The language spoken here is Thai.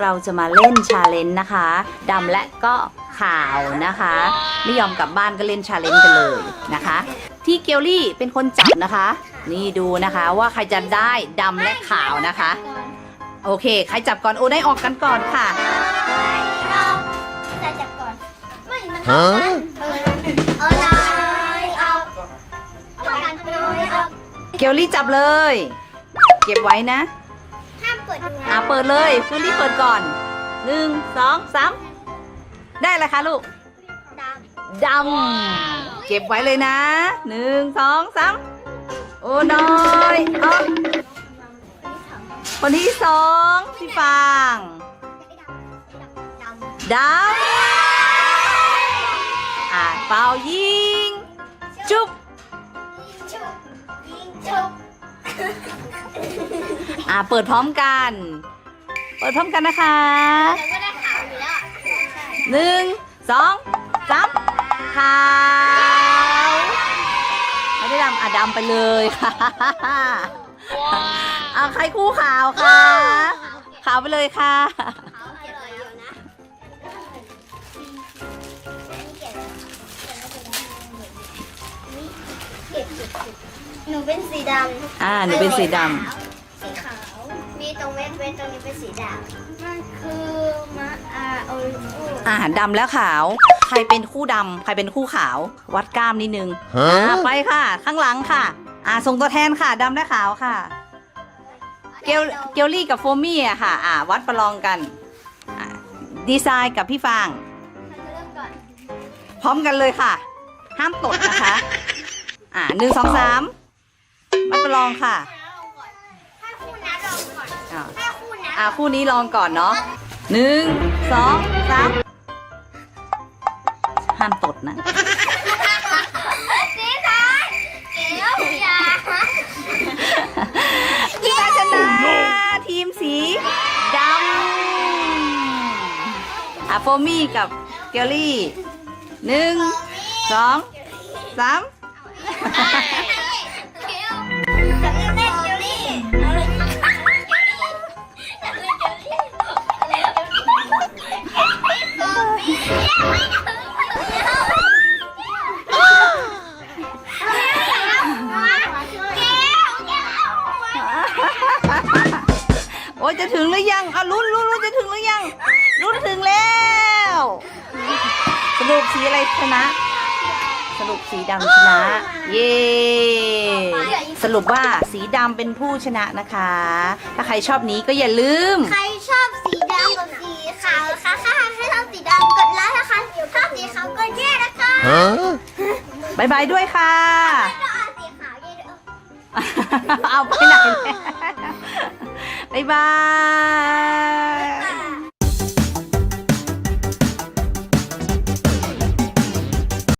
เราจะมาเล่นชาเลนจ์นะคะดำและก็ขาวนะคะ ไม่ยอมกลับบ้านก็เล่นชาเลนจ์กันเลยนะคะ ที่เกลลี่เป็นคนจับนะคะ นี่ดูนะคะว่าใครจะได้ดำและขาวนะคะ โอเค ใครจับก่อนโอ้ได้ออกกันก่อนค่ะแต่จับก่อนไม่มันเท่ากันเออเอาเลยเอาเอากันเลยเอาเกลลี่จับเลย เก็บไว้นะห้ามเปิดดูอ่านะเปิดเลยฟูลี่เปิดก่อนหนึ่งสองสามได้เลยคะลูกดดำเก็บไว้เลยนะหนึ่งสองสามโอ้น้อยเอาคนที่สองพี่ฟางำดำดำอ่าเป่ายิง จุ๊บยิงชุบยิงชุบ อ่าเปิดพร้อมกัน เปิดพร้อมกันนะคะเราก็ได้ขาวอยู่แล้วอะใช่หนึ่งสองสามขาวไม่ได้ดำอะดำไปเลยค่ะอะใครคู่ขาวคะขาวไปเลยค่ะขาวอร่อยอยู่นะเก็บเก็บเก็บหนูเป็นสีดำอ่าหนูเป็นสีด สีขาว มีตรงเว้นเว้นตรงนี้เป็นสีดำมันคือมะอาโอริโอำอ่าดำแล้วขาว ใครเป็นคู่ดำใครเป็นคู่ขาว วัดกล้ามนิดนึงอ่าไปค่ะ ข้างหลังค่ะ อ่าส่งตัวแทนค่ะดำและขาวค่ะ เกลเกลลี่กับโฟมี่อะค่ะ อ่า วัดประลองกันอ่าดีไซน์กับพี่ฟาง เริ่มก่อนพร้อมกันเลยค่ะ ห้ามตดนะคะ อ่าหนึ่งสองสามมาประลองค่ะ ถ้าคู่ะอ่าคู่นี้ลองก่อนเนาะหนึ่งสองสามห้ามตดนะ สีซ้ายเก๋วอยาพี่ฟาชนะทีมสีดำอะโฟมี่กับเกลลี่หนึ่งสองสาม เโอ้ยจะถึงหรือยังอะลุ้นลุ้นลุ้นจะถึงหรือยังลุ้นถึงแล้ว สรุปสีอะไรชนะ สรุปสีดำชนะ เย้สรุปว่าสีดำเป็นผู้ชนะนะคะ ถ้าใครชอบนี้ก็อย่าลืม ใครชอบสีดำกับสีขาวนะคะถ้าใครชอบสีดำกดไลค์นะคะชอบสีขาวกดแย่นะคะบายบายด้วยค่ะก็เอาสีขาวแย่ด้วยเอาไปไหน 拜拜。